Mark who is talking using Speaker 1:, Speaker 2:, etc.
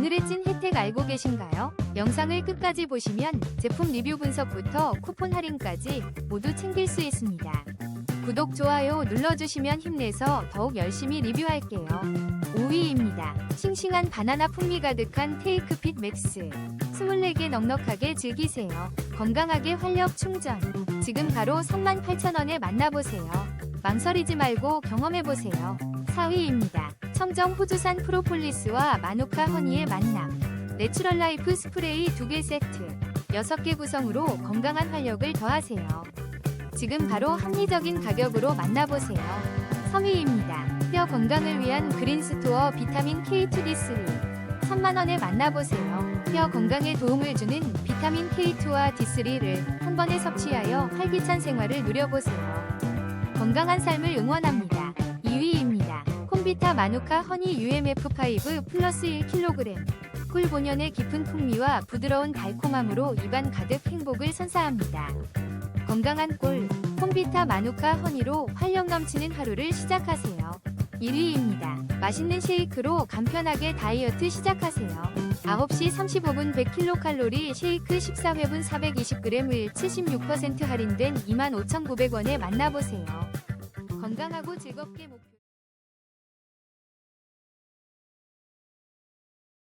Speaker 1: 오늘의 찐 혜택 알고 계신가요? 영상을 끝까지 보시면 제품 리뷰 분석부터 쿠폰 할인까지 모두 챙길 수 있습니다. 구독, 좋아요 눌러주시면 힘내서 더욱 열심히 리뷰할게요. 5위입니다. 싱싱한 바나나 풍미 가득한 테이크핏 맥스. 24개 넉넉하게 즐기세요. 건강하게 활력 충전. 지금 바로 38,000원에 만나보세요. 망설이지 말고 경험해보세요. 4위입니다. 청정 호주산 프로폴리스와 마누카 허니의 만남. 내추럴 라이프 스프레이 2개 세트. 6개 구성으로 건강한 활력을 더하세요. 지금 바로 합리적인 가격으로 만나보세요. 3위입니다. 뼈 건강을 위한 그린스토어 비타민 K2D3. 3만원에 만나보세요. 뼈 건강에 도움을 주는 비타민 K2와 D3를 한 번에 섭취하여 활기찬 생활을 누려보세요. 건강한 삶을 응원합니다. 2위입니다. 콤비타 마누카 허니 UMF5 플러스 1kg. 꿀 본연의 깊은 풍미와 부드러운 달콤함으로 입안 가득 행복을 선사합니다. 건강한 꿀, 콤비타 마누카 허니로 활력 넘치는 하루를 시작하세요. 1위입니다. 맛있는 쉐이크로 간편하게 다이어트 시작하세요. 9시 35분 100kcal 쉐이크 14회분 420g을 76% 할인된 25,900원에 만나보세요. 건강하고 즐겁게 목